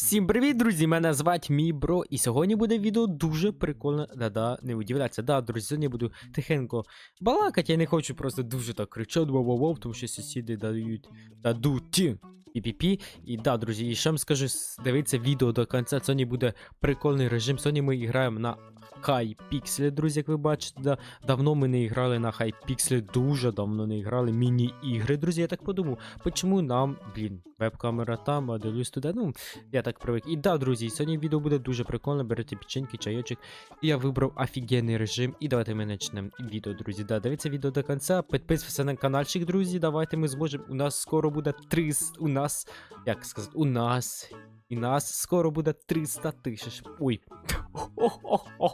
Всім привіт, друзі! Мене звать мій бро, і сьогодні буде відео дуже прикольне. Да-да, не удивляться. Да, друзі, сьогодні буду тихенько балакати. Я не хочу просто дуже так кричати воу-воу-воу, тому що сусіди дають дадуть пі-пі-пі. І да, друзі, і ще вам скажу, дивіться відео до кінця. Сьогодні буде прикольний режим. Сьогодні ми граємо на Pixel, друзі, як ви бачите. Да. Давно ми не грали на Pixel, дуже давно не грали міні-ігри, друзі. Я так подумав, почому нам, блін, веб-камера там, а дивлюсь туди. Ну, я так привик. І да, друзі, сьогодні відео буде дуже прикольно. Берете печеньки, чайочок. Я вибрав офігенний режим. І давайте ми почнемо відео, друзі. Да, дивіться відео до кінця. Підписуйтесь на каналчик, друзі. Давайте ми зможемо. У нас скоро буде 300. Нас. Як сказати, у нас. І нас скоро буде 300 тисяч. Ой. Хо-хо-хо.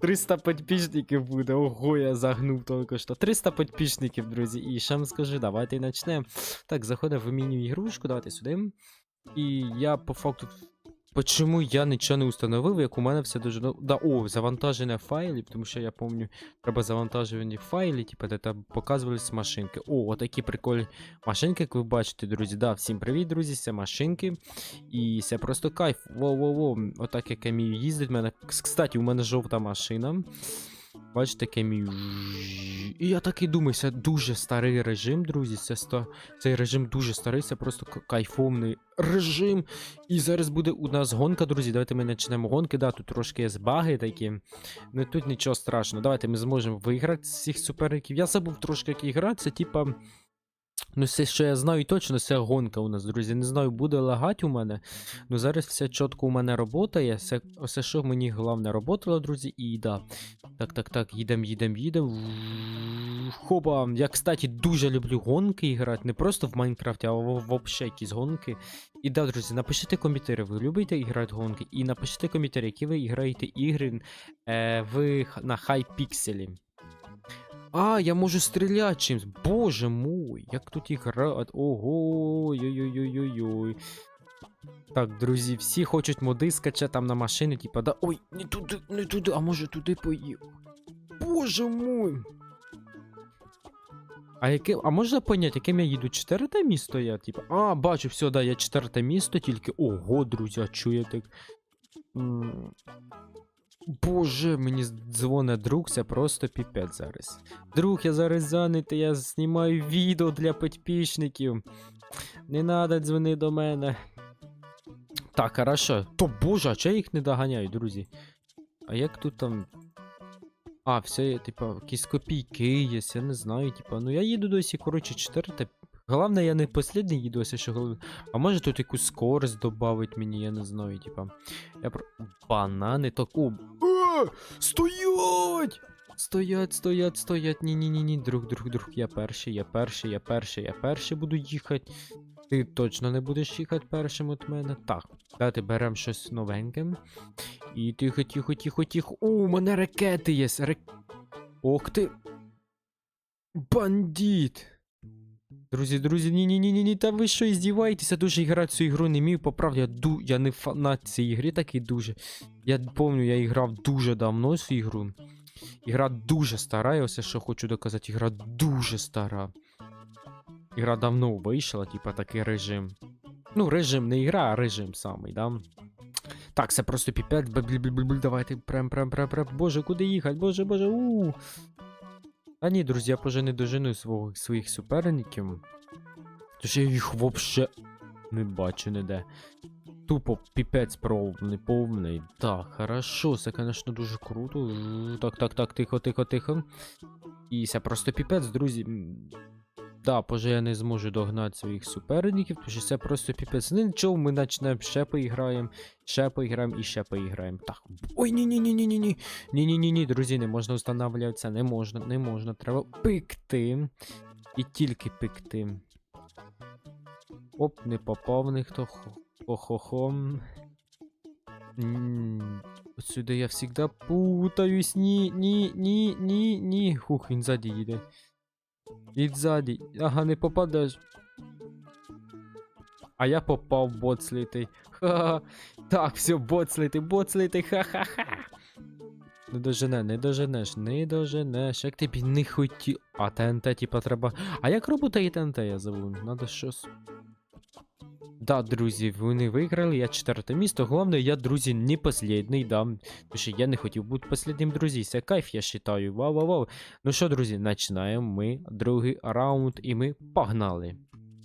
300 підписників буде. Ого, я загнув тільки що. 300 підписників, друзі. І ще вам скажу, давайте і почнемо. Так, заходимо в меню ігрушку, давайте сюди. І я по факту. Почому я нічого не установив, як у мене все дуже. ну, Да, о, завантаження файлів, тому що я пам'ятаю, треба завантажування файли, типу, де там показувались машинки. О, отакі прикольні машинки, як ви бачите, друзі. Да, всім привіт, друзі, це машинки. І це просто кайф. Воу-воу-воу. Отак як я вмію їздить. Мене... Кстати, у мене жовта машина. Бачите, таке мій. І я так і думаю, це дуже старий режим, друзі. Це ста... Цей режим дуже старий, це просто кайфовний режим. І зараз буде у нас гонка, друзі. Давайте ми почнемо гонки. Да, тут трошки є збаги такі. Ну тут нічого страшного. Давайте ми зможемо виграти з цих суперників. Я забув трошки як грати, це типа. Ну, все, що я знаю точно, це гонка у нас, друзі. Не знаю, буде лагати у мене. Ну зараз все чітко у мене роботає. Все, все що мені головне роботало, друзі, і да. Так, так, так, їдем, їдем, їдем. Хопа. Я, кстати, дуже люблю гонки грати. Не просто в Майнкрафті, а взагалі якісь гонки. І да, друзі, напишіть коментарі, ви любите грати гонки? І напишіть коментарі, які ви граєте ігри е, в, х- на хайпікселі. А, я можу стріляти чимсь. Боже мой, як тут грати? Ого, ой-ой-ой-ой-ой. Так, друзі, всі хочуть моди скачати там на машини, типа, да. Ой, не туди, не туди, а може туди поїхав. Боже мой. А яке, а можна поняти, яким я їду? Четверте місто я, типа. А, бачу, все, да, я четверте місто, тільки. Ого, друзі, а чуєте? М, Боже, мені дзвонить друг, це просто піпець зараз. Друг, я зараз зайнятий, я знімаю відео для підписників. Не надо дзвони до мене. Так, хорошо. То боже, а чого я їх не доганяю, друзі? А як тут там. А, все, типа, якісь копійки є, я не знаю, типа, ну я їду досі, коротше, 4 Головне, я не послідний їду, ось що головне. А може тут якусь скорость додавить мені, я не знаю, типа. Я про. Банани таку. Е, стоять! Стоять, стоять, стоять. Ні, ні, ні, ні, друг, друг, друг, я перший, я перший, я перший, я перший буду їхати. Ти точно не будеш їхати першим від мене. Так, давайте беремо щось новеньке. І тихо, тихо, тихо, тихо. О, у мене ракети є. Рак... Ох ти. Бандит. Друзі, друзі, ні, ні, та ви що іздіваєтеся? Дуже грати цю ігру не вмію, поправ, я ду... я не фанат цієї ігри такий дуже. Я пам'ятаю, я грав дуже давно цю ігру. Ігра дуже стара, я все, що хочу доказати, ігра дуже стара. Ігра давно вийшла, типа такий режим. Ну, режим не ігра, а режим самий, да? Так, це просто піпець. Давайте прям, прям, прям, прям. Боже, куди їхати? Боже, боже, у. А ні, друзі, я вже не дожену своїх суперників. Тож я їх вообще не бачу ніде. Тупо піпець повний, повний. Так, хорошо, це, звісно, дуже круто. Так, так, так, тихо, тихо, тихо. І це просто піпець, друзі. Да, позже я не зможу догнати своїх суперників, тому що це просто піпець. Ну нічого, ми почнемо ще поіграємо, ще поіграємо і ще поіграємо. Так. Ой, ні, ні, ні, ні, ні, ні. Ні, ні, ні, ні, друзі, не можна встановлювати це, не можна, не можна. Треба пикти. І тільки пикти. Оп, не попав ніхто. Хо-хо-хо. Сюди я завжди путаюсь. Ні, ні, ні, ні, ні. Хух, він ззаді їде. І ззаді. Ага, не попадеш. А я попав бот слитий. Ха-ха. Так, все, бот слитий, бот слитий, ха-ха-ха. Не дожене, не доженеш, не доженеш. Як тобі не хотів. А ТНТ, типа, треба. А як робота і ТНТ, я забув. Надо щось. Да, друзі, вони виграли, я четверте місто. Головне, я, друзі, не послідний, да. Тому що я не хотів бути послідним, друзі. Це кайф, я вважаю. Вау-вау-вау. Ну що, друзі, починаємо ми другий раунд, і ми погнали.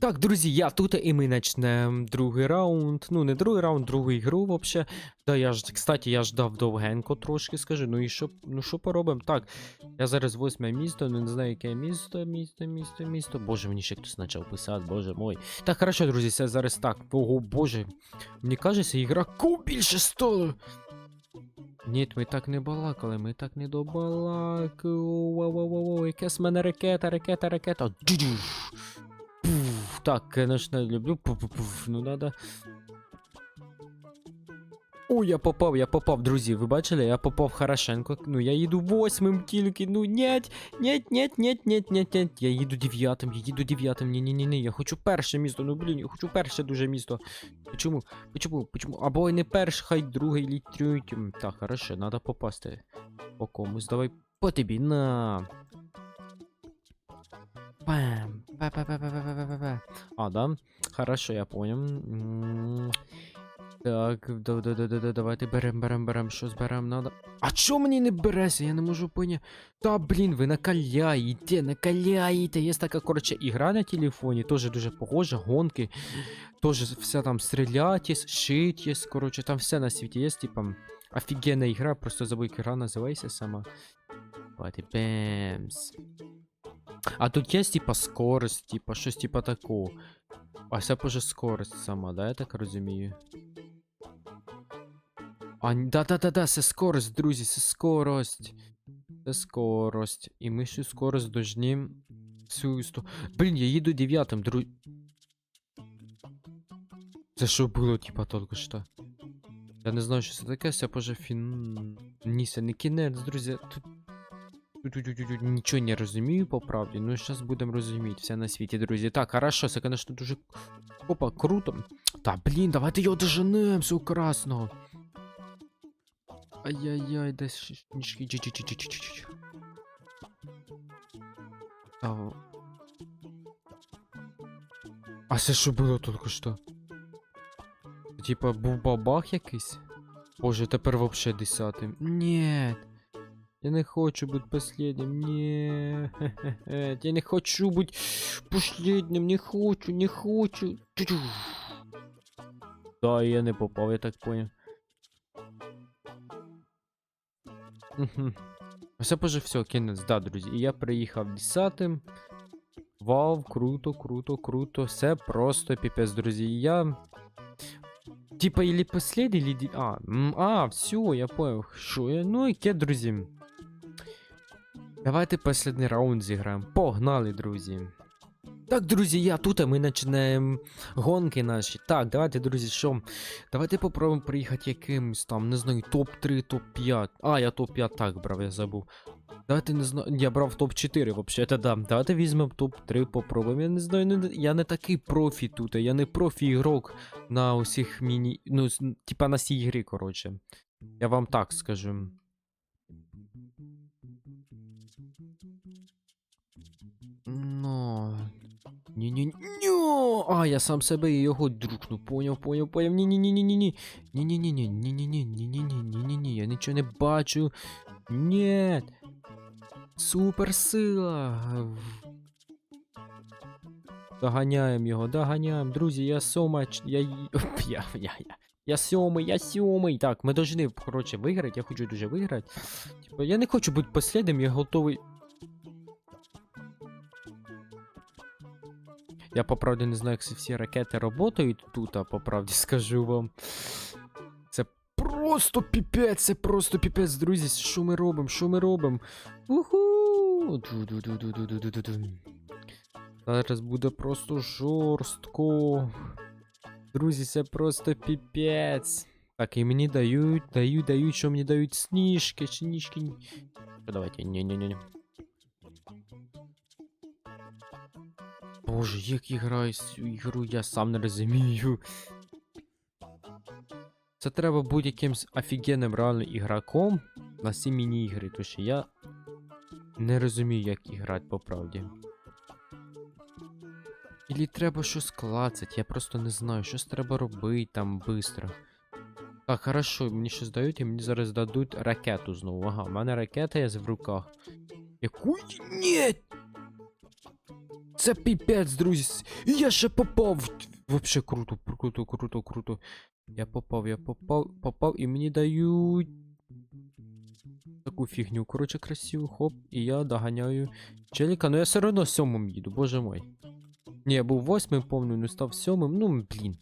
Так, друзі, я тут, і ми почнемо другий раунд. Ну, не другий раунд, другу ігру вообще. Да, я ж, кстати, я ждав довгенько трошки, скажи. Ну і що, ну що поробимо? Так, я зараз восьме місто, не знаю, яке місто, місто, місто, місто. Боже, мені ще хтось почав писати, боже мой. Так, хорошо, друзі, це зараз так. Ого, боже. Мені кажеться, ігроку більше стало. Ні, ми так не балакали, ми так не добалакали. Якась мене ракета, ракета, ракета. Так, конечно, люблю. Пуф-пуф, Ну надо. Ой, я попав, я попав, друзі. Ви бачили? Я попав хорошенько. Ну, я їду восьмим тільки. Ну, нять, нять, нять, нять, нять, нять, нять. Я їду дев'ятим, я їду дев'ятим. Ні, ні, ні, ні. Я хочу перше місто. Ну, блін, я хочу перше дуже місто. Почому? Почому? Почому? Або не перше, хай друге, і третє. Так, хорошо, надо попасти по комусь. Давай по тобі, на. Бам. Ба-ба-ба-ба-ба-ба-ба. А, да? Хорошо, я понял. Так, да, да, да, да, да, давайте берем, берем, берем, що зберем, надо. А чо мені не береться? Я не можу поняти. Та блін, ви накаляєте, накаляєте. Є така, коротше, ігра на телефоні, теж дуже похожа, гонки. Теж все там стріляти, шити, коротше, там все на світі є, типа. Офігенна ігра, просто забув, як гра називається сама. Давайте, бемс. А тут є, типа, скорость, типа, щось типа такого. А це вже скорость сама, да, я так розумію? А, да-да-да-да, це скорость, друзі, це скорость. Це скорость. І ми цю скорость должны всю сто. Блін, я їду дев'ятим, друзі. Це що було, типа, тільки що? Я не знаю, що це таке, це вже фін... Ні, це не кінець, друзі. Тут... Нічого не розумію по правді, ну зараз будемо розуміти все на світі, друзі. Так, хорошо, це, конечно, дуже. Опа, круто. Та блін, давайте його доженем, всього красного. Ай-яй-яй, шишнички. Чі-чі-чі-чі-чі-чі. А... це що було тільки що? Типа був бабах якийсь? Боже, тепер вообще десятим. Ні. Я не хочу бути последним. Ні. Я не хочу бути последним. Не хочу, не хочу. Да, я не попав, я так понял. Мгм. Все боже, все, кінець, да, друзі. І я приїхав десятим. Вау, круто, круто, круто. Все просто піпець, друзі. І Я. Типа, или последний, или... А, а, все, я понял. Що я? Ну, яке, друзі. Давайте последний раунд зіграємо. Погнали, друзі. Так, друзі, я тут, а ми починаємо гонки наші. Так, давайте, друзі, що? Давайте попробуємо приїхати якимось там, не знаю, топ-3, топ-5. А, я топ-5 так брав, я забув. Давайте не знаю. Я брав топ-4, вообще, это да. Давайте візьмемо топ-3, попробуємо. Я не знаю, не, я не такий профі тут, я не профі-ігрок на усіх міні. Ну, типа на цій ігрі, коротше. Я вам так скажу. Ну. Ні-ні-ні. А, я сам себе і його друкну. Поняв, поняв, поняв. Ні-ні-ні-ні-ні. Ні-ні-ні-ні. Ні-ні-ні. Ні-ні-ні. Ні-ні-ні. Я нічого не бачу. Ні. Суперсила. Доганяємо його, доганяємо. Друзі, я сьома. Я, я, я, я. Я сьомий, я сьомий. Так, ми повинні, коротше, виграти. Я хочу дуже виграти. Типа, я не хочу бути послідним, я готовий. Я по правді не знаю, як всі ракети працюють тут, а по правді скажу вам. Це просто піпець, це просто піпець, друзі. Що ми робимо? Що ми робимо? Уху! Зараз буде просто жорстко. Друзі, це просто піпець. Так, і мені дають, дають, дають, що мені дають сніжки, сніжки. Давайте, ні-ні-ні. Боже, як я граю цю ігру, я сам не розумію. Це треба бути якимсь офігенним реально ігроком на ці міні-ігри, тому що я не розумію, як і грати по правді. Ілі треба щось клацать, я просто не знаю, щось треба робити там быстро. Так, хорошо, мені щось дають, і мені зараз дадуть ракету знову. Ага, в мене ракета є в руках. Яку? Ні! Це піпець, друзі. Я ще попав. Вообще круто, круто, круто, круто. Я попав, я попав, попав, і мені дають. Таку фігню, коротше, красиву, хоп, і я доганяю челіка, ну я все одно сьомим їду, боже мой. Ні, я був восьмим, помню, не став сьомим, ну блін.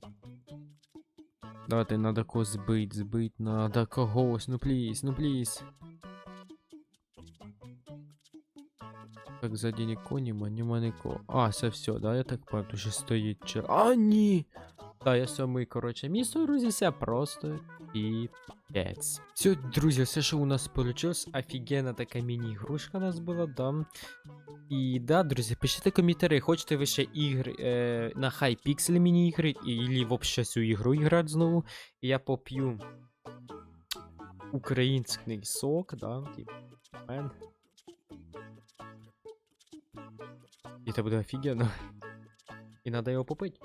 Давайте надо когось збить, збить, надо когось, ну пліз, ну пліз. Так, ззаді нікого нема, нема нікого. А, це все, да, я так пам'ятаю, що стоїть чел. А, ні! Та, я сьомий, коротше, місто, друзі, все просто і п'ять. Все, друзі, все, що у нас получилось, офігенна така міні-ігрушка у нас була, да. І да, друзі, пишіть коментарі, хочете ви ще ігри е, на Hypixel міні-ігри, і вообще цю ігру грати знову. І я поп'ю український сок, да, типу, І це буде офігенно. І треба його попити.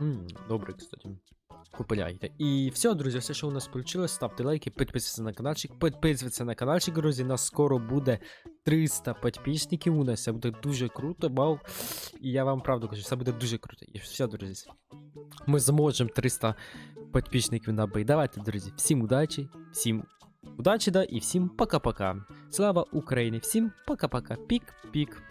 Ммм, добре, кстати. Купляйте. І все, друзі, все, що у нас вийшло, ставте лайки, підписуйтесь на каналчик, підписуйтесь на каналчик, друзі. Нас скоро буде 300 підписників у нас. Це буде дуже круто, вау. І я вам правду кажу, це буде дуже круто. І все, друзі. Ми зможемо 300 підписників набити. Давайте, друзі, всім удачі, всім удачі, да, і всім пока-пока. Слава Україні! Всім пока-пока. Пік-пік.